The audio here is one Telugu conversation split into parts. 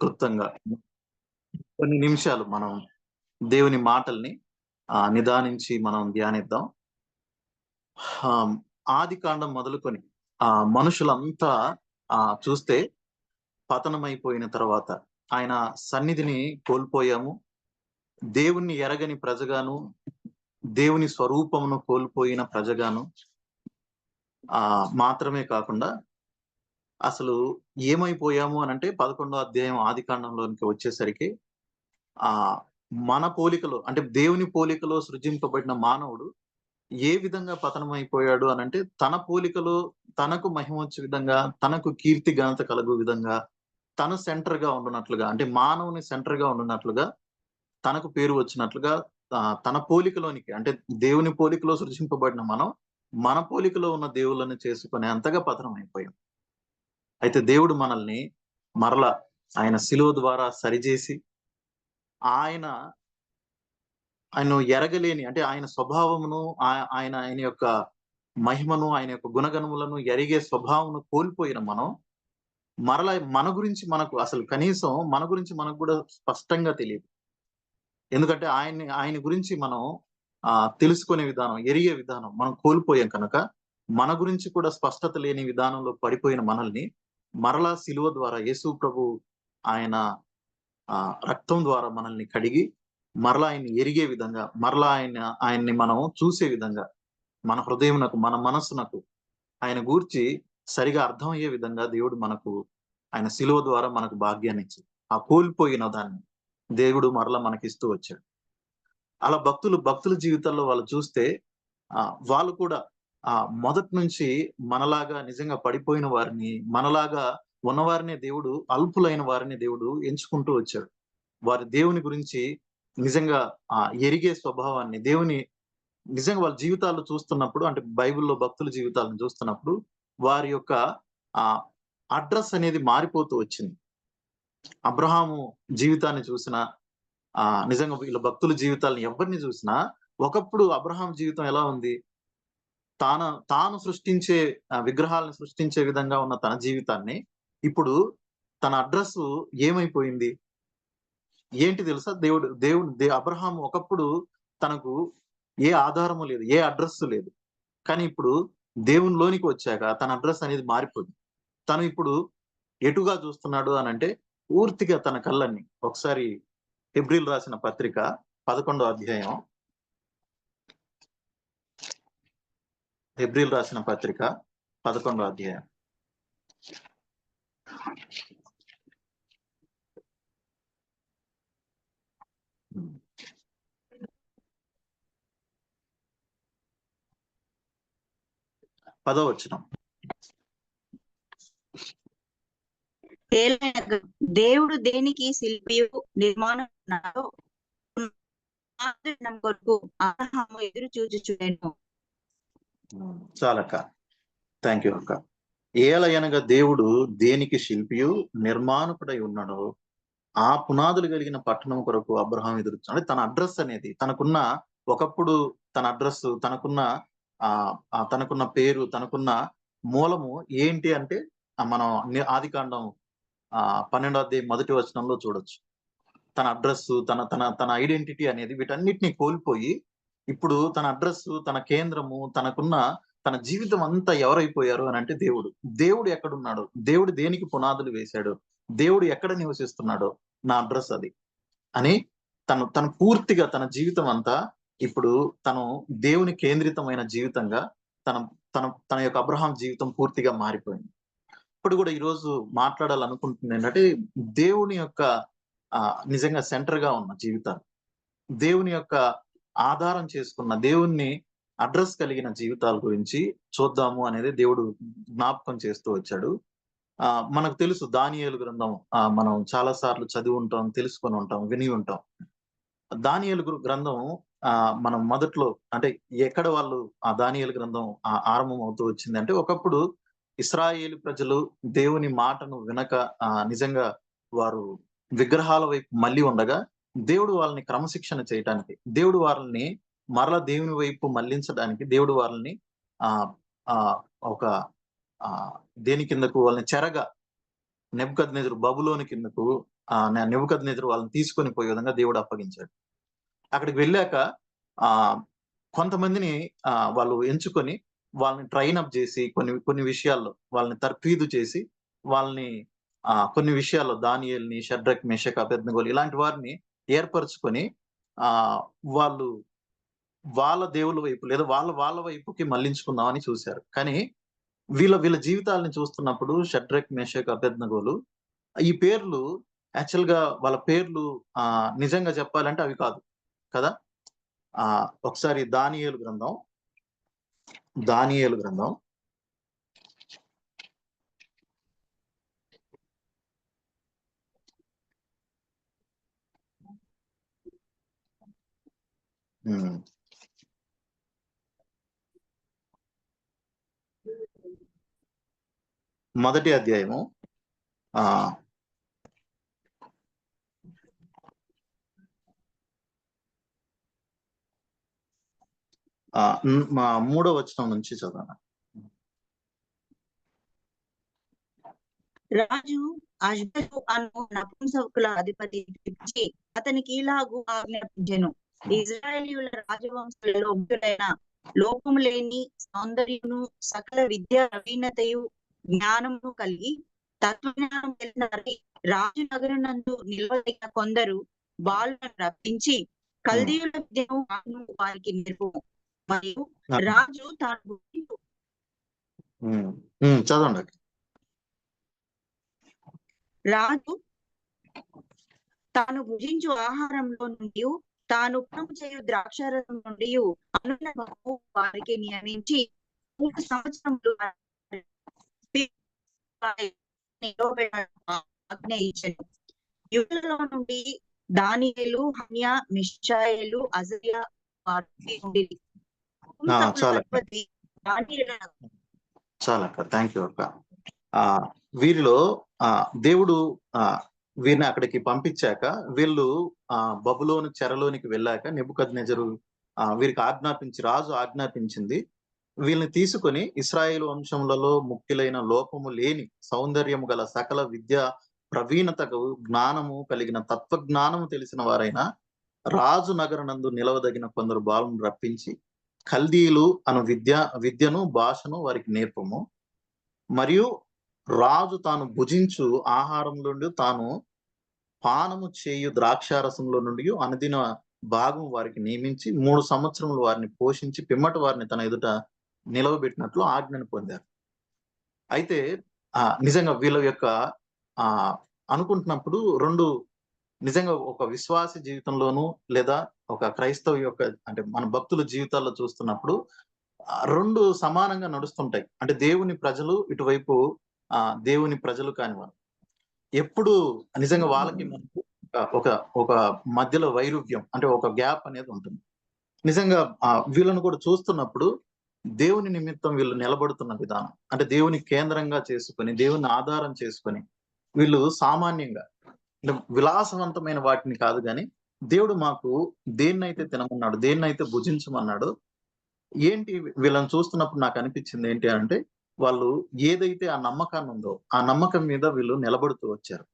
క్లుప్తంగా. కొన్ని నిమిషాలు మనం దేవుని మాటల్ని ఆ, నిదానించి మనం ధ్యానిద్దాం. ఆ, ఆది కాండం మొదలుకొని ఆ మనుషులంతా ఆ చూస్తే పతనమైపోయిన తర్వాత ఆయన సన్నిధిని కోల్పోయాము. దేవుణ్ణి ఎరగని ప్రజగాను దేవుని స్వరూపమును కోల్పోయిన ప్రజగాను ఆ మాత్రమే కాకుండా అసలు ఏమైపోయాము అని అంటే పదకొండో అధ్యాయం ఆది కాండంలోనికి వచ్చేసరికి ఆ మన పోలికలో అంటే దేవుని పోలికలో సృజింపబడిన మానవుడు ఏ విధంగా పతనమైపోయాడు అని అంటే తన పోలికలో తనకు మహిమ వచ్చే విధంగా తనకు కీర్తి ఘనత కలుగు విధంగా తను సెంటర్గా ఉండునట్లుగా అంటే మానవుని సెంటర్గా ఉండునట్లుగా తనకు పేరు వచ్చినట్లుగా తన పోలికలోనికి అంటే దేవుని పోలికలో సృజింపబడిన మనం మన పోలికలో ఉన్న దేవుళ్ళని చేసుకునే అంతగా పతనం అయిపోయాం అయితే దేవుడు మనల్ని మరల ఆయన శిలువ ద్వారా సరిచేసి ఆయన ఆయన ఎరగలేని అంటే ఆయన స్వభావమును ఆయన ఆయన యొక్క మహిమను ఆయన యొక్క గుణగణములను ఎరిగే స్వభావమును కోల్పోయిన మనం మరల మన గురించి మనకు అసలు కనీసం మన గురించి మనకు కూడా స్పష్టంగా తెలియదు. ఎందుకంటే ఆయన్ని ఆయన గురించి మనం ఆ తెలుసుకునే విధానం ఎరిగే విధానం మనం కోల్పోయాం కనుక మన గురించి కూడా స్పష్టత లేని విధానంలో పడిపోయిన మనల్ని మరలా శిలువ ద్వారా యేసు ప్రభు ఆయన ఆ రక్తం ద్వారా మనల్ని కడిగి మరలా ఆయన్ని ఎరిగే విధంగా మరలా ఆయన ఆయన్ని మనం చూసే విధంగా మన హృదయమునకు మన మనస్సునకు ఆయన గూర్చి సరిగా అర్థమయ్యే విధంగా దేవుడు మనకు ఆయన శిలువ ద్వారా మనకు భాగ్యాన్ని ఇచ్చి ఆ కోల్పోయిన దాన్ని దేవుడు మరలా మనకిస్తూ వచ్చాడు. అలా భక్తులు భక్తుల జీవితాల్లో వాళ్ళు చూస్తే వాళ్ళు కూడా ఆ మొదటి నుంచి మనలాగా నిజంగా పడిపోయిన వారిని మనలాగా ఉన్నవారినే దేవుడు అల్పులైన వారిని దేవుడు ఎంచుకుంటూ వచ్చాడు. వారి దేవుని గురించి నిజంగా ఆ ఎరిగే స్వభావాన్ని దేవుని నిజంగా వాళ్ళ జీవితాలు చూస్తున్నప్పుడు అంటే బైబిల్లో భక్తుల జీవితాలను చూస్తున్నప్పుడు వారి యొక్క ఆ అడ్రస్ అనేది మారిపోతూ వచ్చింది. అబ్రహాము జీవితాన్ని చూసిన ఆ నిజంగా వీళ్ళ భక్తుల జీవితాలను ఎవరిని చూసినా ఒకప్పుడు అబ్రహాం జీవితం ఎలా ఉంది? తాను తాను సృష్టించే విగ్రహాలను సృష్టించే విధంగా ఉన్న తన జీవితాన్ని ఇప్పుడు తన అడ్రస్ ఏమైపోయింది? ఏంటి తెలుసా? దేవుడు దేవుడు దే అబ్రహాం ఒకప్పుడు తనకు ఏ ఆధారము లేదు ఏ అడ్రస్ లేదు. కానీ ఇప్పుడు దేవునిలోనికి వచ్చాక తన అడ్రస్ అనేది మారిపోయింది. తను ఇప్పుడు ఎటుగా చూస్తున్నాడు అని అంటే పూర్తిగా తన కళ్ళన్ని ఒకసారి ఎబ్రిల్ రాసిన పత్రిక పదకొండో అధ్యాయం హెబ్రిల్ రాసిన పత్రిక పదకొండో అధ్యాయం. పదో వచ్చిన దేవుడు దేనికి శిల్పియు నిర్మాణం కొరకు అబ్రహాము ఎదురు చూచుచుండెను. చాలక్క. థ్యాంక్ యూ అక్క. ఏలయనగా దేవుడు దేనికి శిల్పియు నిర్మాణకుడై ఉన్నాడో ఆ పునాదులు కలిగిన పట్టణం కొరకు అబ్రహాం ఎదురు అంటే తన అడ్రస్ అనేది తనకున్న ఒకప్పుడు తన అడ్రస్ తనకున్న ఆ తనకున్న పేరు తనకున్న మూలము ఏంటి అంటే మనం ఆదికాండం ఆ పన్నెండో మొదటి వచనంలో చూడొచ్చు. తన అడ్రస్ తన తన తన ఐడెంటిటీ అనేది వీటన్నిటిని కోల్పోయి ఇప్పుడు తన అడ్రస్ తన కేంద్రము తనకున్న తన జీవితం అంతా ఎవరైపోయారు అని అంటే దేవుడు. దేవుడు ఎక్కడున్నాడు? దేవుడు దేనికి పునాదులు వేశాడు? దేవుడు ఎక్కడ నివసిస్తున్నాడో నా అడ్రస్ అది. అని తను తను పూర్తిగా తన జీవితం అంతా ఇప్పుడు తను దేవుని కేంద్రితమైన జీవితంగా తన తన తన యొక్క అబ్రహాం జీవితం పూర్తిగా మారిపోయింది. ఇప్పుడు కూడా ఈరోజు మాట్లాడాలనుకుంటుంది ఏంటంటే దేవుని యొక్క ఆ నిజంగా సెంటర్గా ఉన్న జీవితాలు. దేవుని యొక్క ఆధారం చేసుకున్న దేవుణ్ణి అడ్రస్ కలిగిన జీవితాల గురించి చూద్దాము అనేది దేవుడు జ్ఞాపకం చేస్తూ వచ్చాడు. ఆ మనకు తెలుసు దానియేలు గ్రంథం ఆ మనం చాలా సార్లు చదివి ఉంటాం తెలుసుకొని ఉంటాం విని ఉంటాం. దానియేలు గ్రంథం ఆ మనం మొదట్లో అంటే ఎక్కడ వాళ్ళు ఆ దానియేలు గ్రంథం ఆ ఆరంభం అవుతూ వచ్చింది అంటే ఒకప్పుడు ఇస్రాయేలు ప్రజలు దేవుని మాటను వినక ఆ నిజంగా వారు విగ్రహాల వైపు మళ్ళీ ఉండగా దేవుడు వాళ్ళని క్రమశిక్షణ చేయటానికి దేవుడు వాళ్ళని మరల దేవుని వైపు మళ్ళించడానికి దేవుడు వాళ్ళని ఆ ఆ ఒక ఆ దేని కిందకు వాళ్ళని చెరగా నెబద్ నెదురు బబులోని కిందకు ఆ నెబద్ నెదురు వాళ్ళని తీసుకొని పోయే విధంగా దేవుడు అప్పగించాడు. అక్కడికి వెళ్ళాక ఆ కొంతమందిని ఆ వాళ్ళు ఎంచుకొని వాళ్ళని ట్రైన్ అప్ చేసి కొన్ని కొన్ని విషయాల్లో వాళ్ళని తర్ఫీదు చేసి వాళ్ళని ఆ కొన్ని విషయాల్లో దానియల్ని షడ్రక్ మెషక్ అభెజ్ఞగోలు ఇలాంటి వారిని ఏర్పరచుకొని ఆ వాళ్ళు వాళ్ళ దేవుల వైపు లేదా వాళ్ళ వాళ్ళ వైపుకి మళ్ళించుకుందామని చూశారు. కానీ వీళ్ళ వీళ్ళ జీవితాలని చూస్తున్నప్పుడు షడ్రక్ మేషక్ అభ్యర్థనగోలు ఈ పేర్లు యాక్చువల్గా వాళ్ళ పేర్లు ఆ నిజంగా చెప్పాలంటే అవి కాదు కదా? ఆ ఒకసారి దానియేలు గ్రంథం దానియేలు గ్రంథం Hmm. మొదటి అధ్యాయము. ఆ. మా మూడో వచనం నుంచి చదవను? రాజు అష్బరు అను నపుంసకుల అధిపతి పిలిచి అతనికి ఇలాగు ఆజ్ఞాపించెను. ఇజ్రాయేలీయుల రాజవంశులలో ముఖ్యులైన లోపము లేని సౌందర్యమును సకల విద్య నవీనతయు జ్ఞానమును కలిగి తత్వజ్ఞానం కలిగిన వారి రాజు నగరనందు నిలవదగిన కొందరు బాలులను రప్పించి కల్దీయుల విద్యను వారికి నేర్పు. మరియు రాజు తాను చదవండి రాజు తాను భుజించు ఆహారంలో నుండి తాను చేయు ద్రాక్షారసం నుండి అనునము వారికి నియమించి మూడు సంవత్సరములు ఆజ్ఞ ఇచ్చను యుద్ధలో నుండి దానియేలు హన్యా మిషాయేలు అజరియా వారి ఉండేది ఆ, చాలా. అక్క. థ్యాంక్ యూ అక్క. వీరిలో ఆ దేవుడు ఆ వీరిని అక్కడికి పంపించాక వీళ్ళు ఆ బబులోని చెరలోనికి వెళ్ళాక నిబుకద్ నెజరు ఆ వీరికి ఆజ్ఞాపించి రాజు ఆజ్ఞాపించింది. వీళ్ళని తీసుకొని ఇస్రాయేల్ వంశములలో ముఖ్యులైన లోపము లేని సౌందర్యము గల సకల విద్య ప్రవీణతకు జ్ఞానము కలిగిన తత్వజ్ఞానము తెలిసిన వారైన రాజు నగరనందు నిలవదగిన కొందరు బాలను రప్పించి కల్దీలు అను విద్య విద్యను భాషను వారికి నేర్పము. మరియు రాజు తాను భుజించు ఆహారంలో నుండి తాను పానము చేయు ద్రాక్షారసంలో నుండి అనుదిన భాగం వారికి నియమించి మూడు సంవత్సరములు వారిని పోషించి పిమ్మట వారిని తన ఎదుట నిలవబెట్టినట్లు ఆజ్ఞను పొందారు. అయితే ఆ నిజంగా వీళ్ళ యొక్క ఆ అనుకుంటున్నప్పుడు రెండు నిజంగా ఒక విశ్వాస జీవితంలోనూ లేదా ఒక క్రైస్తవ యొక్క అంటే మన భక్తుల జీవితాల్లో చూస్తున్నప్పుడు రెండు సమానంగా నడుస్తుంటాయి. అంటే దేవుని ప్రజలు ఇటువైపు ఆ దేవుని ప్రజలు కానివారు ఎప్పుడు నిజంగా వాళ్ళకి మనకు ఒక- ఒక మధ్యలో వైరుధ్యం అంటే ఒక గ్యాప్ అనేది ఉంటుంది. నిజంగా వీళ్ళను కూడా చూస్తున్నప్పుడు దేవుని నిమిత్తం వీళ్ళు నిలబడుతున్న విధానం అంటే దేవుని కేంద్రంగా చేసుకొని దేవుని ఆధారం చేసుకొని వీళ్ళు సామాన్యంగా అంటే విలాసవంతమైన వాటిని కాదు కానీ దేవుడు మాకు దేన్నైతే తినమన్నాడు దేన్నైతే భుజించమన్నాడు ఏంటి వీళ్ళని చూస్తున్నప్పుడు నాకు అనిపించింది ఏంటి అంటే వాళ్ళు ఏదైతే ఆ నమ్మకాన్ని ఉందో ఆ నమ్మకం మీద వీళ్ళు నిలబడుతూ వచ్చారు.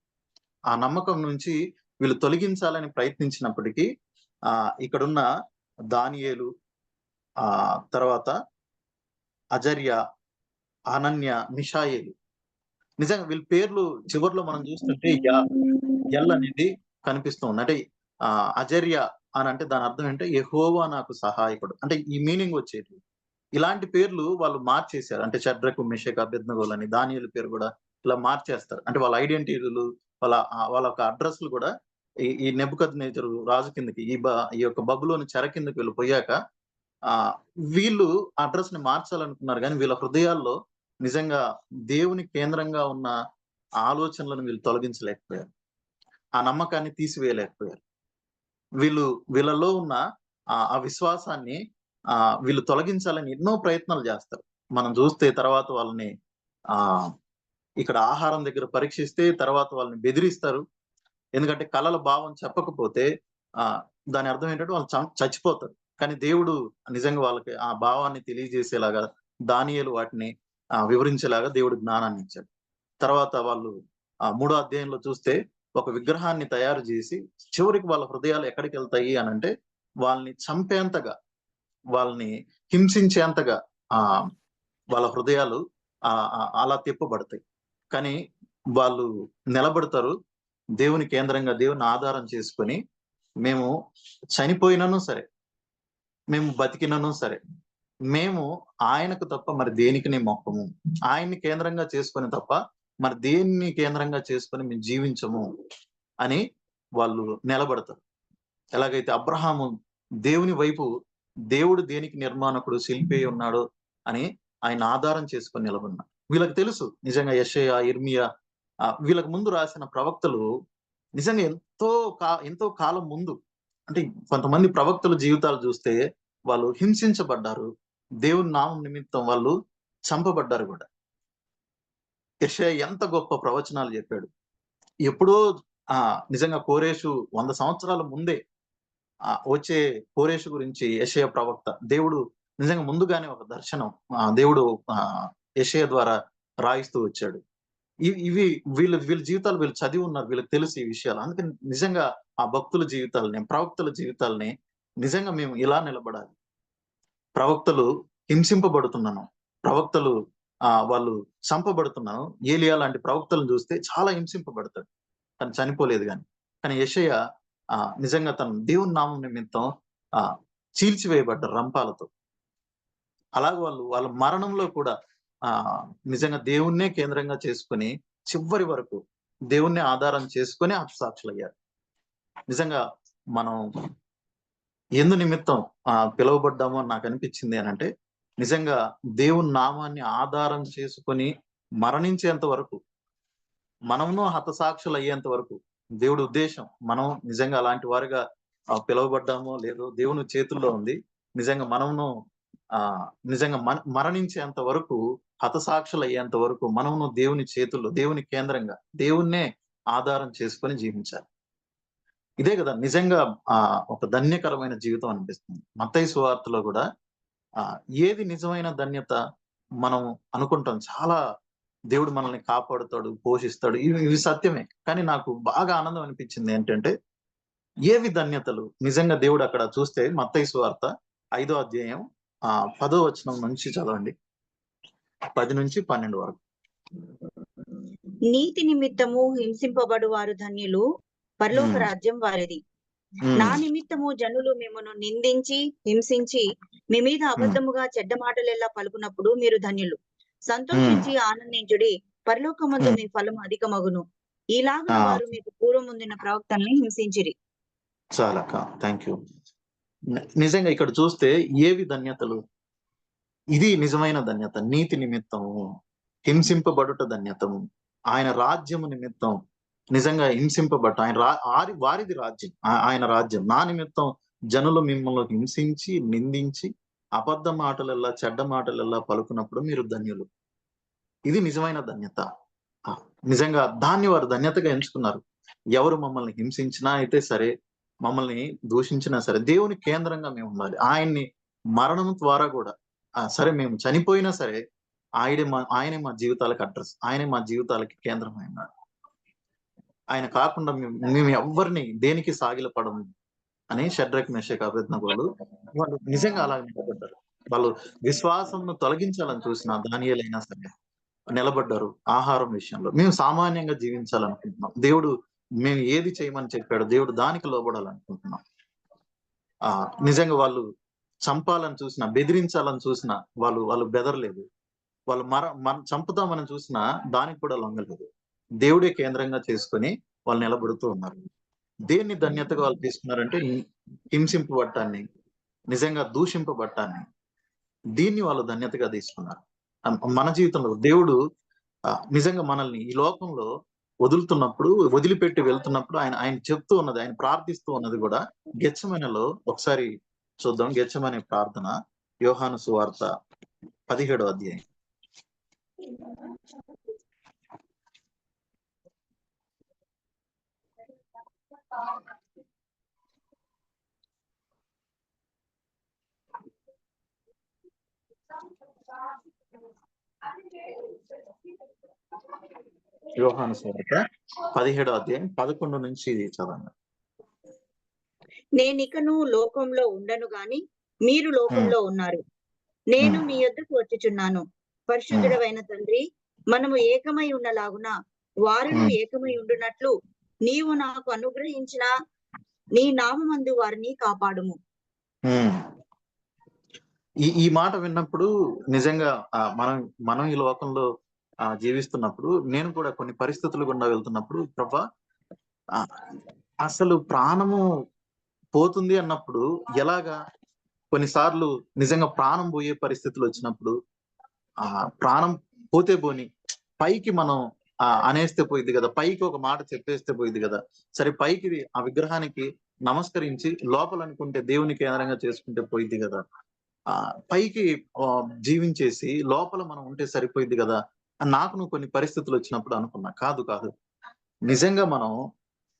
ఆ నమ్మకం నుంచి వీళ్ళు తొలగించాలని ప్రయత్నించినప్పటికీ ఆ ఇక్కడున్న దానియేలు ఆ తర్వాత అజర్య అనన్య మిషాయేలు. నిజంగా వీళ్ళ పేర్లు చివరిలో మనం చూస్తుంటే ఎల్ అనేది కనిపిస్తుంది అంటే ఆ అజర్య అని అంటే దాని అర్థం ఏంటంటే యెహోవా నాకు సహాయకుడు. అంటే ఈ మీనింగ్ వచ్చేది ఇలాంటి పేర్లు వాళ్ళు మార్చేశారు. అంటే చడ్రకు మిషక్ అభ్యర్థగోలు అని దానియుల పేరు కూడా ఇలా మార్చేస్తారు. అంటే వాళ్ళ ఐడెంటిటీలు వాళ్ళ వాళ్ళ యొక్క అడ్రస్లు కూడా ఈ ఈ నెబుకద్ నేచరు రాజు కిందకి ఈ బ ఈ యొక్క బబులోని చెర కిందకి వీళ్ళు పోయాక ఆ వీళ్ళు అడ్రస్ని మార్చాలనుకున్నారు. కానీ వీళ్ళ హృదయాల్లో నిజంగా దేవుని కేంద్రంగా ఉన్న ఆలోచనలను వీళ్ళు తొలగించలేకపోయారు. ఆ నమ్మకాన్ని తీసివేయలేకపోయారు. వీళ్ళు వీళ్ళలో ఉన్న ఆ విశ్వాసాన్ని ఆ వీళ్ళు తొలగించాలని ఎన్నో ప్రయత్నాలు చేస్తారు. మనం చూస్తే తర్వాత వాళ్ళని ఆ ఇక్కడ ఆహారం దగ్గర పరీక్షిస్తే తర్వాత వాళ్ళని బెదిరిస్తారు. ఎందుకంటే కళల భావం చెప్పకపోతే ఆ దాని అర్థం ఏంటంటే వాళ్ళు చచ్చిపోతారు. కానీ దేవుడు నిజంగా వాళ్ళకి ఆ భావాన్ని తెలియజేసేలాగా దానియలు వాటిని ఆ వివరించేలాగా దేవుడు జ్ఞానాన్ని ఇచ్చాడు. తర్వాత వాళ్ళు ఆ మూడో అధ్యాయంలో చూస్తే ఒక విగ్రహాన్ని తయారు చేసి చివరికి వాళ్ళ హృదయాలు ఎక్కడికి వెళ్తాయి అని అంటే వాళ్ళని చంపేంతగా వాళ్ళని హింసించేంతగా ఆ వాళ్ళ హృదయాలు ఆ అలా తిప్పబడతాయి. కానీ వాళ్ళు నిలబడతారు. దేవుని కేంద్రంగా దేవుని ఆధారం చేసుకొని మేము చనిపోయినను సరే మేము బతికినను సరే మేము ఆయనకు తప్ప మరి దేనికి మొక్కము? ఆయన్ని కేంద్రంగా చేసుకొని తప్ప మరి దేన్ని కేంద్రంగా చేసుకొని మేము జీవించము? అని వాళ్ళు నిలబడతారు. ఎలాగైతే అబ్రహాము దేవుని వైపు దేవుడు దేనికి నిర్మాణకుడు శిల్పి అయి ఉన్నాడు అని ఆయన ఆధారం చేసుకొని నిలబడినాడు. వీళ్ళకి తెలుసు నిజంగా యషయ ఇర్మియా వీళ్ళకి ముందు రాసిన ప్రవక్తలు నిజంగా ఎంతో కా ఎంతో కాలం ముందు అంటే కొంతమంది ప్రవక్తల జీవితాలు చూస్తే వాళ్ళు హింసించబడ్డారు. దేవుని నామం నిమిత్తం వాళ్ళు చంపబడ్డారు కూడా. యషయ ఎంత గొప్ప ప్రవచనాలు చెప్పాడు. ఎప్పుడో ఆ నిజంగా కోరేషు వంద సంవత్సరాల ముందే వచ్చే కోరేషు గురించి యశయ ప్రవక్త. దేవుడు నిజంగా ముందుగానే ఒక దర్శనం ఆ దేవుడు ఆ ద్వారా రాయిస్తూ వచ్చాడు. ఇవి ఇవి వీళ్ళ వీళ్ళ జీవితాలు వీళ్ళు చదివి ఉన్నారు వీళ్ళకి తెలుసు ఈ విషయాలు. అందుకని నిజంగా ఆ భక్తుల జీవితాలని ప్రవక్తల జీవితాలని నిజంగా మేము ఇలా నిలబడాలి. ప్రవక్తలు హింసింపబడుతున్నాను. ప్రవక్తలు ఆ వాళ్ళు చంపబడుతున్నాను. ఏలియా లాంటి ప్రవక్తలను చూస్తే చాలా హింసింపబడతాడు. కానీ చనిపోలేదు కానీ కానీ యెషయ ఆ నిజంగా తను దేవుని నామం నిమిత్తం ఆ చీల్చివేయబడ్డారు రంపాలతో. అలాగే వాళ్ళు వాళ్ళ మరణంలో కూడా ఆ నిజంగా దేవుణ్ణే కేంద్రంగా చేసుకొని చివరి వరకు దేవుణ్ణి ఆధారం చేసుకొని హతసాక్షులు అయ్యారు నిజంగా మనం ఎందు నిమిత్తం ఆ పిలువబడ్డాము అని నాకు అనిపించింది అని అంటే నిజంగా దేవుని నామాన్ని ఆధారం చేసుకొని మరణించేంత వరకు మనమును హతసాక్షులు అయ్యేంత వరకు దేవుడి ఉద్దేశం. మనం నిజంగా అలాంటి వారిగా పిలువబడ్డామో లేదో దేవుని చేతుల్లో ఉంది. నిజంగా మనమును ఆ నిజంగా మన మరణించేంత వరకు హతసాక్షులు అయ్యేంత వరకు మనమును దేవుని చేతుల్లో దేవుని కేంద్రంగా దేవుణ్ణే ఆధారం చేసుకొని జీవించాలి. ఇదే కదా నిజంగా ఆ ఒక ధన్యకరమైన జీవితం అనిపిస్తుంది. మత్తయి సువార్తలో కూడా ఆ ఏది నిజమైన ధన్యత మనం అనుకుంటాం. చాలా దేవుడు మనల్ని కాపాడుతాడు పోషిస్తాడు. ఇవి ఇవి సత్యమే. కానీ నాకు బాగా ఆనందం అనిపించింది ఏంటంటే ఏవి ధన్యతలు? నిజంగా దేవుడు అక్కడ చూస్తే మత్తయి సువార్త ఐదో అధ్యాయం ఆ పదో వచనం నుంచి చదవండి. పది నుంచి పన్నెండు వరకు. నీతి నిమిత్తము హింసింపబడు వారు ధన్యులు పరలోక. రాజ్యం వారిది. నా నిమిత్తము జనులు మిమ్మను నిందించి హింసించి మీ మీద అబద్ధముగా చెడ్డ మాటలెల్లా పలుకున్నప్పుడు మీరు ధన్యులు. సంతోషించి ఆనందించుడి. పరలోకమందు. మీ ఫలం అధికమగును. ఈలాగా ఆ. వారు మీకు పూర్వం ముందిన ప్రవక్తల్ని హింసించిరి. చాలా థ్యాంక్ యూ నిజంగా ఇక్కడ చూస్తే ఏవి ధన్యతలు? ఇది నిజమైన ధన్యత. నీతి నిమిత్తము. హింసింపబడుట ధన్యతము. ఆయన రాజ్యము నిమిత్తం. నిజంగా హింసింపబట్ట ఆయన రా ఆరి వారిది రాజ్యం. ఆయన రాజ్యం. నా నిమిత్తం జనులు మిమ్మల్ని హింసించి నిందించి అబద్ధ మాటలల్లా చెడ్డ మాటలల్లా పలుకున్నప్పుడు మీరు ధన్యులు. ఇది నిజమైన ధన్యత. నిజంగా దాన్ని వారు ధన్యతగా ఎంచుకున్నారు. ఎవరు మమ్మల్ని హింసించినా అయితే సరే మమ్మల్ని దూషించినా సరే దేవుని కేంద్రంగా మేము ఉండాలి. ఆయన్ని మరణం ద్వారా కూడా సరే మేము చనిపోయినా సరే ఆయనే మా ఆయనే మా జీవితాలకు అడ్రస్ ఆయనే మా జీవితాలకి కేంద్రమై ఉన్నాడు ఆయన కాకుండా మేము మేము ఎవ్వరిని దేనికి సాగిలపడము అని షడ్రక్ మెషక్ అభిజ్ఞలు వాళ్ళు. నిజంగా అలా నిలబడ్డారు వాళ్ళు విశ్వాసంను తొలగించాలని చూసిన దానియలైనా సరే నిలబడ్డారు ఆహారం విషయంలో. మేము సామాన్యంగా జీవించాలనుకుంటున్నాం. దేవుడు మేము ఏది చేయమని చెప్పాడు దేవుడు దానికి లోబడాలనుకుంటున్నాం. ఆ నిజంగా వాళ్ళు చంపాలని చూసిన బెదిరించాలని చూసిన వాళ్ళు వాళ్ళు బెదరలేదు. వాళ్ళు మర మన చంపుతామని చూసినా దానికి కూడా లొంగలేదు. దేవుడే కేంద్రంగా చేసుకొని వాళ్ళు నిలబడుతూ ఉన్నారు. దేన్ని ధన్యతగా వాళ్ళు తీసుకున్నారంటే హింసింపబట్టాన్ని నిజంగా దూషింపబట్టాన్ని. దీన్ని వాళ్ళు ధన్యతగా తీసుకున్నారు. మన జీవితంలో దేవుడు నిజంగా మనల్ని ఈ లోకంలో వదులుతున్నప్పుడు వదిలిపెట్టి వెళ్తున్నప్పుడు ఆయన ఆయన చెప్తూ ఉన్నది ఆయన ప్రార్థిస్తూ ఉన్నది కూడా గెచ్చమనలో ఒకసారి చూద్దాం. గెచ్చమనే ప్రార్థన యోహాను సువార్త పదిహేడో అధ్యాయం. యోహాను సువార్త పదిహేడో అధ్యాయం పదకొండు నుంచి చదవండి నేనికను లోకంలో ఉండను గాని మీరు లోకంలో ఉన్నారు నేను. మీ యొద్దకు వచ్చుచున్నాను పరిశుద్ధుడవైన తండ్రి మనము ఏకమై ఉన్నలాగున వారును. ఏకమై ఉండునట్లు నీవు నాకు అనుగ్రహించిన నీ నామందు వారిని కాపాడుము. ఈ ఈ మాట విన్నప్పుడు నిజంగా మనం మనం ఈ లోకంలో జీవిస్తున్నప్పుడు నేను కూడా కొన్ని పరిస్థితులు గుండా వెళ్తున్నప్పుడు ప్రభా ఆ, అసలు ప్రాణము పోతుంది అన్నప్పుడు ఎలాగా? కొన్నిసార్లు నిజంగా ప్రాణం పోయే పరిస్థితులు వచ్చినప్పుడు ఆ ప్రాణం పోతే పోని పైకి మనం ఆ, అనేస్తే పోయింది కదా. పైకి ఒక మాట చెప్పేస్తే పోయింది కదా. సరే పైకి ఆ విగ్రహానికి నమస్కరించి లోపల అనుకుంటే దేవుని కేంద్రంగా చేసుకుంటే పోయింది కదా. ఆ పైకి జీవించేసి లోపల మనం ఉంటే సరిపోయింది కదా. అని నాకు నువ్వు కొన్ని పరిస్థితులు వచ్చినప్పుడు అనుకున్నా. కాదు కాదు. నిజంగా మనం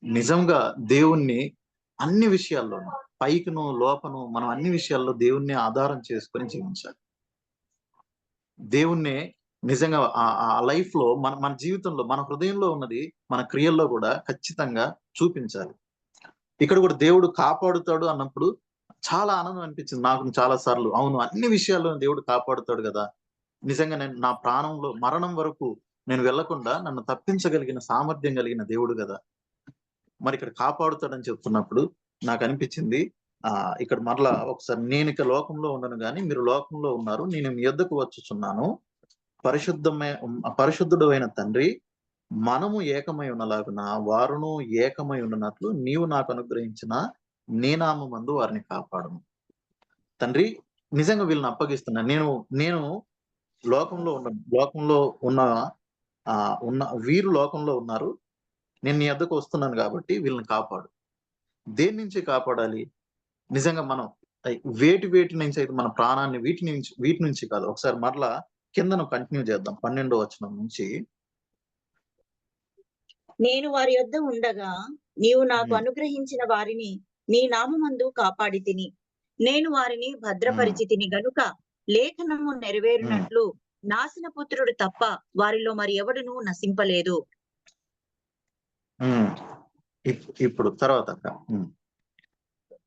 నిజంగా దేవుణ్ణి అన్ని విషయాల్లోనూ పైకిను లోపను మనం అన్ని విషయాల్లో దేవుణ్ణి ఆధారం చేసుకొని జీవించాలి. దేవుణ్ణి నిజంగా ఆ- లైఫ్లో మన మన జీవితంలో మన హృదయంలో ఉన్నది మన క్రియల్లో కూడా ఖచ్చితంగా చూపించాలి. ఇక్కడ కూడా దేవుడు కాపాడుతాడు అన్నప్పుడు చాలా ఆనందం అనిపించింది నాకు చాలా సార్లు. అవును అన్ని విషయాల్లో దేవుడు కాపాడుతాడు కదా. నిజంగా నేను నా ప్రాణంలో మరణం వరకు నేను వెళ్ళకుండా నన్ను తప్పించగలిగిన సామర్థ్యం కలిగిన దేవుడు కదా. మరి ఇక్కడ కాపాడుతాడని చెప్తున్నప్పుడు నాకు అనిపించింది ఆ ఇక్కడ మరలా ఒకసారి నేను ఇక లోకంలో ఉండను గాని మీరు లోకంలో ఉన్నారు నేను మీ యొద్దకు వచ్చుచున్నాను. పరిశుద్ధమే పరిశుద్ధుడు అయిన తండ్రి మనము ఏకమై ఉన్నలాగున వారును ఏకమై ఉన్నట్లు నీవు నాకు అనుగ్రహించిన నీ నామందు వారిని కాపాడము. తండ్రి నిజంగా వీళ్ళని అప్పగిస్తున్నా. నేను నేను లోకంలో ఉన్న లోకంలో ఉన్న ఆ ఉన్న వీరు లోకంలో ఉన్నారు. నేను నీ అద్దకు వస్తున్నాను కాబట్టి వీళ్ళని కాపాడు. దేని నుంచి కాపాడాలి? నిజంగా మనం వేటి వేటి నుంచి అయితే మన ప్రాణాన్ని వీటి నుంచి వీటి నుంచి కాదు. ఒకసారి మరలా కిందను కంటిన్యూ చేద్దాం. పన్నెండో వచనం నుంచి. నేను వారి యొద్ద ఉండగా నీవు నాకు. అనుగ్రహించిన వారిని నీ నామమందు కాపాడి తిని నేను వారిని భద్రపరిచి తిని గనుక లేఖనము నెరవేరినట్లు నాశన పుత్రుడు తప్ప వారిలో మరి ఎవడును నశింపలేదు. ఇప్పుడు తర్వాత.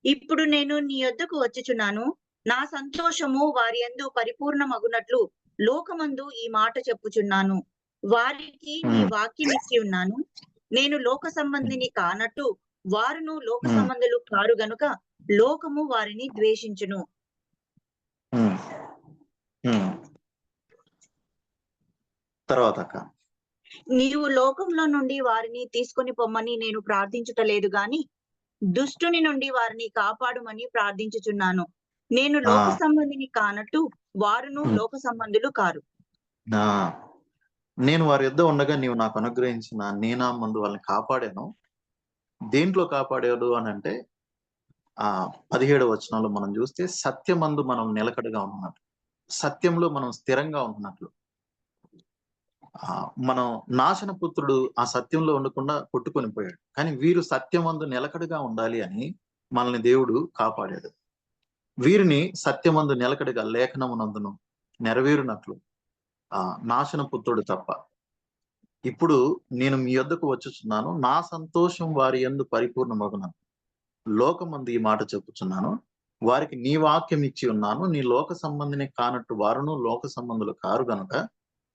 ఇప్పుడు నేను నీ యొద్దకు వచ్చుచున్నాను. నా సంతోషము వారి యందు పరిపూర్ణమగునట్లు లోకమందు ఈ మాట చెప్పుచున్నాను వారికి నీ మ్మ్. వాక్యం ఇచ్చి ఉన్నాను నేను లోక సంబంధిని కానట్టు వారును లోక మ్మ్. సంబంధులు కారు గనుక లోకము వారిని ద్వేషించును. ఉమ్. తర్వాత నీవు లోకంలో నుండి వారిని తీసుకొని పొమ్మని నేను ప్రార్థించుటలేదు గాని దుష్టుని నుండి వారిని కాపాడుమని ప్రార్థించుచున్నాను నేను లోక. సంబంధిని కానట్టు వారును. లోక సంబంధులు కారు. నేను వారి యొద్ద ఉండగా నీవు నాకు అనుగ్రహించిన నేనా ముందు వాళ్ళని కాపాడాను. దేంట్లో కాపాడాడు అని అంటే ఆ పదిహేడు వచనంలో మనం చూస్తే సత్యమందు మనం నిలకడగా ఉన్నట్లు సత్యంలో మనం స్థిరంగా ఉంటున్నట్లు ఆ మనం నాశన పుత్రుడు ఆ సత్యంలో ఉండకుండా కొట్టుకొని పోయాడు. కానీ వీరు సత్యమందు నిలకడగా ఉండాలి అని మనల్ని దేవుడు కాపాడాడు. వీరిని సత్యమందు నిలకడగా లేఖనమునందును నెరవేరునట్లు ఆ నాశన పుత్రుడు తప్ప. ఇప్పుడు నేను మీ యొద్దకు వచ్చుచున్నాను. నా సంతోషం వారి యందు పరిపూర్ణమగున. లోకమందు ఈ మాట చెప్పుచున్నాను. వారికి నీ వాక్యం ఇచ్చి ఉన్నాను. నీ లోక సంబంధిని కానట్టు వారును లోక సంబంధులు కారు గనుక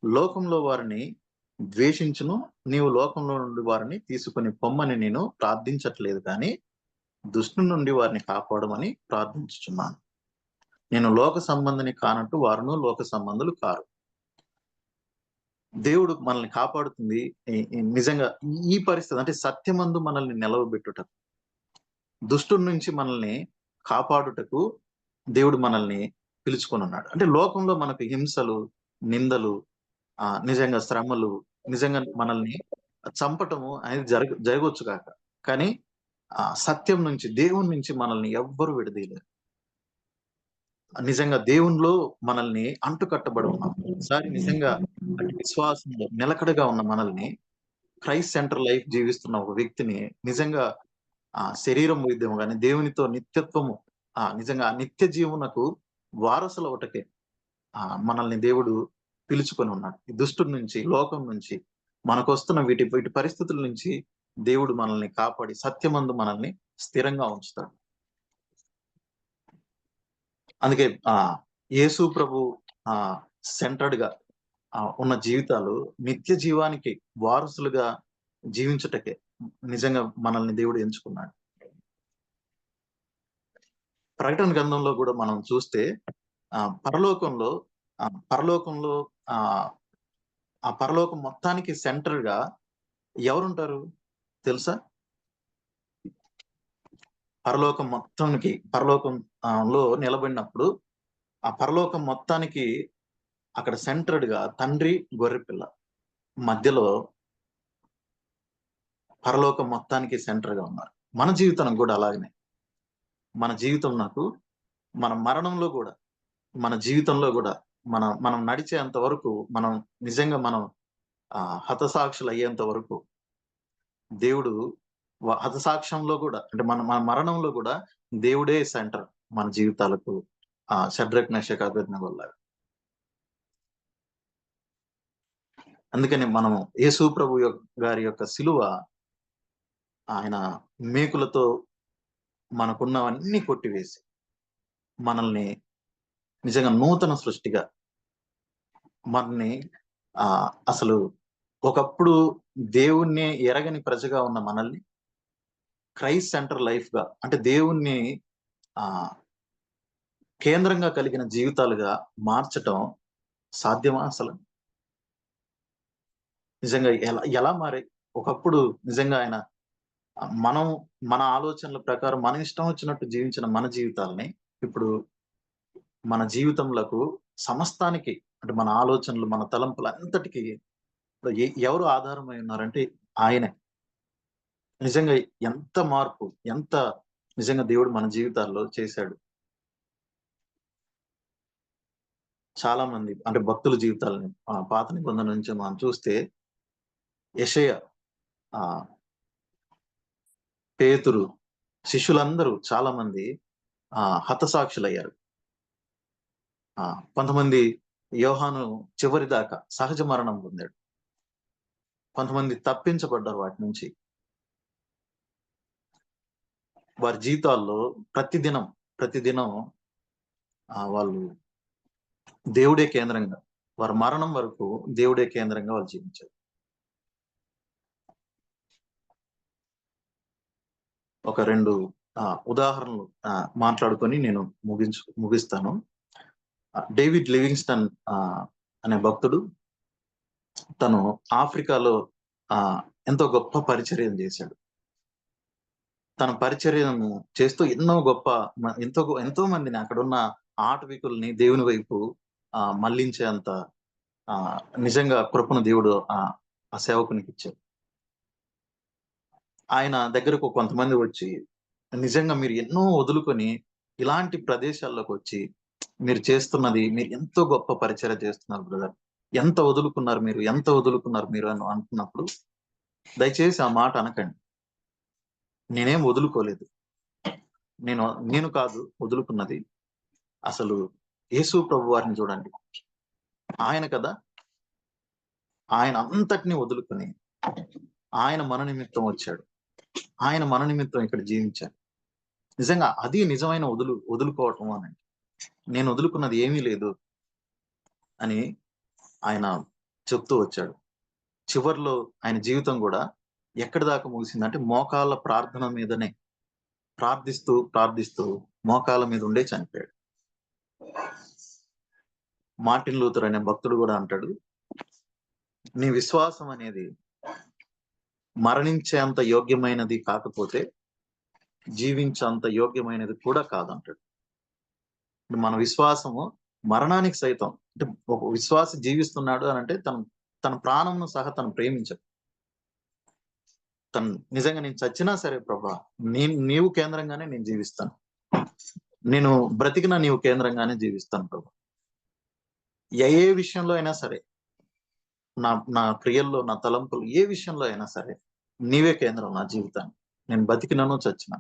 లోకంలో వారిని ద్వేషించును. నీవు లోకంలో నుండి వారిని తీసుకొని పొమ్మని నేను ప్రార్థించట్లేదు కానీ దుష్టు నుండి వారిని కాపాడమని ప్రార్థించుచున్నాను. నేను లోక సంబంధిని కానట్టు వారును లోక సంబంధులు కారు. దేవుడు మనల్ని కాపాడుతుంది. నిజంగా ఈ పరిస్థితి అంటే సత్యమందు మనల్ని నిలవబెట్టుటకు దుష్టు నుంచి మనల్ని కాపాడుటకు దేవుడు మనల్ని పిలుచుకొని ఉన్నాడు అంటే లోకంలో మనకు హింసలు నిందలు ఆ నిజంగా శ్రమలు నిజంగా మనల్ని చంపటము అనేది జరగ జరగవచ్చు కాక. కానీ ఆ సత్యం నుంచి దేవుని నుంచి మనల్ని ఎవ్వరు విడదీయలేరు. నిజంగా దేవునిలో మనల్ని అంటుకట్టబడి ఉన్నాం. ఒకసారి నిజంగా అటు విశ్వాసంలో నిలకడగా ఉన్న మనల్ని క్రైస్ట్ సెంటర్ లైఫ్ జీవిస్తున్న ఒక వ్యక్తిని నిజంగా ఆ శరీరం వైద్యం కానీ దేవునితో నిత్యత్వము ఆ నిజంగా నిత్య జీవునకు వారసుల ఒకటే ఆ మనల్ని దేవుడు పిలుచుకొని ఉన్నాడు. ఈ నుంచి లోకం నుంచి మనకు వస్తున్న వీటి వీటి పరిస్థితుల నుంచి దేవుడు మనల్ని కాపాడి సత్యమందు మనల్ని స్థిరంగా ఉంచుతాడు. అందుకే ఆ యేసు ప్రభు ఆ సెంటర్డ్గా ఉన్న జీవితాలు నిత్య జీవానికి వారసులుగా జీవించుటకే నిజంగా మనల్ని దేవుడు ఎంచుకున్నాడు. ప్రకటన గ్రంథంలో కూడా మనం చూస్తే ఆ పరలోకంలో ఆ పరలోకంలో ఆ ఆ పరలోకం మొత్తానికి సెంటర్గా ఎవరుంటారు? తెలుసా? పరలోకం మొత్తానికి పరలోకం నిలబడినప్పుడు ఆ పరలోకం మొత్తానికి అక్కడ సెంటర్డ్గా తండ్రి గొర్రెపిల్ల మధ్యలో పరలోకం మొత్తానికి సెంటర్గా ఉన్నారు. మన జీవితం కూడా అలాగనే. మన జీవితం నాకు మన మరణంలో కూడా మన జీవితంలో కూడా మన మనం నడిచేంత వరకు మనం నిజంగా మనం ఆ హతసాక్షులు అయ్యేంత వరకు దేవుడు హతసాక్ష్యంలో కూడా అంటే మన మన మరణంలో కూడా దేవుడే సెంటర్ మన జీవితాలకు ఆ షడ్రక్ నశక వల్ల. అందుకని మనము యేసు ప్రభు గారి యొక్క సిలువ ఆయన మేకులతో మనకున్నవన్నీ కొట్టివేసి మనల్ని నిజంగా నూతన సృష్టిగా మనల్ని ఆ అసలు ఒకప్పుడు దేవుణ్ణి ఎరగని ప్రజగా ఉన్న మనల్ని క్రైస్ట్ సెంటర్ లైఫ్గా అంటే దేవుణ్ణి ఆ కేంద్రంగా కలిగిన జీవితాలుగా మార్చటం సాధ్యమా అసలు? నిజంగా ఎలా ఎలా మారే ఒకప్పుడు నిజంగా ఆయన మనం మన ఆలోచనల ప్రకారం మన ఇష్టం వచ్చినట్టు జీవించిన మన జీవితాలని ఇప్పుడు మన జీవితంలకు సమస్తానికి అంటే మన ఆలోచనలు మన తలంపులు అంతటికి ఎవరు ఆధారమై ఉన్నారంటే ఆయనే. నిజంగా ఎంత మార్పు ఎంత నిజంగా దేవుడు మన జీవితాల్లో చేశాడు. చాలా మంది అంటే భక్తుల జీవితాలని ఆ, పాత నిబంధన నుంచి మనం చూస్తే యషయ ఆ పేతురు శిష్యులందరూ చాలా మంది ఆ హతసాక్షులయ్యారు. ఆ కొంతమంది యోహాను చివరి దాకా సహజ మరణం పొందాడు. కొంతమంది తప్పించబడ్డారు వాటి నుంచి. వారి జీవితాల్లో ప్రతిదినం ప్రతిదినం వాళ్ళు దేవుడే కేంద్రంగా వారి మరణం వరకు దేవుడే కేంద్రంగా వాళ్ళు జీవించారు. ఒక రెండు ఉదాహరణలు మాట్లాడుకొని నేను ముగించు ముగిస్తాను. డేవిడ్ లివింగ్స్టన్ అనే భక్తుడు తను ఆఫ్రికాలో ఆ ఎంతో గొప్ప పరిచర్యం చేశాడు. తన పరిచర్యను చేస్తూ ఎన్నో గొప్ప ఎంతో ఎంతో మందిని అక్కడున్న ఆటవికుల్ని దేవుని వైపు ఆ మళ్ళించేంత ఆ నిజంగా కృపను దేవుడు ఆ ఆ సేవకునికి ఇచ్చాడు. ఆయన దగ్గరకు కొంతమంది వచ్చి నిజంగా మీరు ఎన్నో వదులుకొని ఇలాంటి ప్రదేశాల్లోకి వచ్చి మీరు చేస్తున్నది మీరు ఎంతో గొప్ప పరిచయం చేస్తున్నారు బ్రదర్. ఎంత వదులుకున్నారు మీరు? ఎంత వదులుకున్నారు మీరు అని అంటున్నప్పుడు దయచేసి ఆ మాట అనకండి. నేనేం వదులుకోలేదు. నేను నేను కాదు వదులుకున్నది అసలు యేసు ప్రభు వారిని చూడండి. ఆయన కదా? ఆయన అంతటిని వదులుకొని ఆయన మన నిమిత్తం వచ్చాడు. ఆయన మన నిమిత్తం ఇక్కడ జీవించాడు. నిజంగా అది నిజమైన వదులు వదులుకోవటం అని నేను వదులుకున్నది ఏమీ లేదు అని ఆయన చెప్తూ వచ్చాడు. చివర్లో ఆయన జీవితం కూడా ఎక్కడి దాకా ముగిసిందంటే మోకాళ్ళ ప్రార్థన మీదనే. ప్రార్థిస్తూ ప్రార్థిస్తూ మోకాళ్ళ మీద ఉండే చనిపోయాడు. మార్టిన్ లూథర్ అనే భక్తుడు కూడా అంటాడు నీ విశ్వాసం అనేది మరణించేంత యోగ్యమైనది కాకపోతే జీవించేంత యోగ్యమైనది కూడా కాదంటాడు. మన విశ్వాసము మరణానికి సైతం అంటే ఒక విశ్వాసి జీవిస్తున్నాడు అని అంటే తను తన ప్రాణంను సహా తను ప్రేమించడు. తను నిజంగా నేను చచ్చినా సరే ప్రభా నేను నీవు కేంద్రంగానే నేను జీవిస్తాను. నేను బ్రతికిన నీవు కేంద్రంగానే జీవిస్తాను ప్రభా. ఏ ఏ విషయంలో అయినా సరే నా నా క్రియల్లో నా తలంపులు ఏ విషయంలో అయినా సరే నీవే కేంద్రం నా జీవితాన్ని. నేను బతికినను చచ్చినా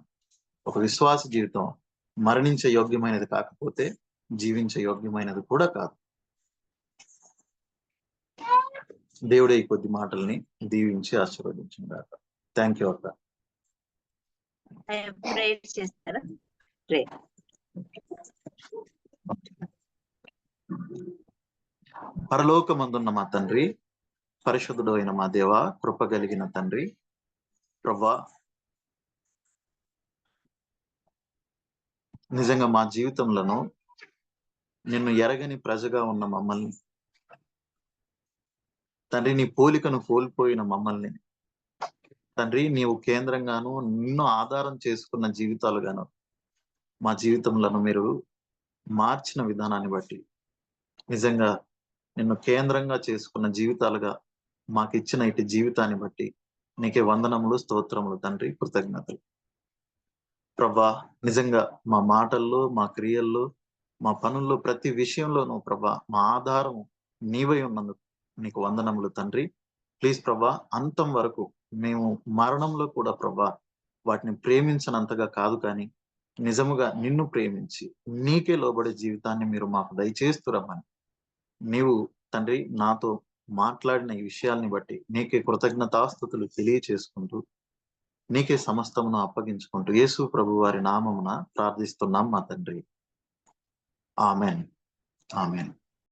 ఒక విశ్వాస జీవితం మరణించే యోగ్యమైనది కాకపోతే జీవించే యోగ్యమైనది కూడా కాదు. దేవుడే ఈ కొద్ది మాటల్ని దీవించి ఆశీర్వదించింది థ్యాంక్ యూ అక్క. చేస్తారా? ప్రే పరలోకమందున్న మా తండ్రి పరిశుద్ధుడు అయిన మా దేవ కృప కలిగిన తండ్రి ప్రభా నిజంగా మా జీవితంలో నిన్ను ఎరగని ప్రజగా ఉన్న మమ్మల్ని. తండ్రి నీ పోలికను కోల్పోయిన మమ్మల్ని. తండ్రి నీవు కేంద్రంగాను నిన్ను ఆధారం చేసుకున్న జీవితాలుగాను మా జీవితంలో మీరు మార్చిన విధానాన్ని బట్టి. నిజంగా నిన్ను కేంద్రంగా చేసుకున్న జీవితాలుగా మాకు ఇచ్చిన ఇటు జీవితాన్ని బట్టి నీకే వందనములు స్తోత్రములు తండ్రి. కృతజ్ఞతలు. ప్రభా నిజంగా మా మాటల్లో మా క్రియల్లో మా పనుల్లో ప్రతి విషయంలోనూ ప్రభా మా ఆధారం నీవై ఉన్నందుకు నీకు వందనములు తండ్రి. ప్లీజ్ ప్రభా అంతం వరకు మేము మరణంలో కూడా ప్రభా వాటిని ప్రేమించనంతగా కాదు కానీ నిజముగా నిన్ను ప్రేమించి నీకే లోబడే జీవితాన్ని మీరు మాకు దయచేస్తూ రమ్మని. నీవు తండ్రి నాతో మాట్లాడిన ఈ విషయాల్ని బట్టి నీకే కృతజ్ఞతాస్థుతులు తెలియచేసుకుంటూ నీకే సమస్తమును అప్పగించుకుంటూ యేసు ప్రభు వారి నామమున ప్రార్థిస్తున్నాం మా తండ్రి. Amen. Amen.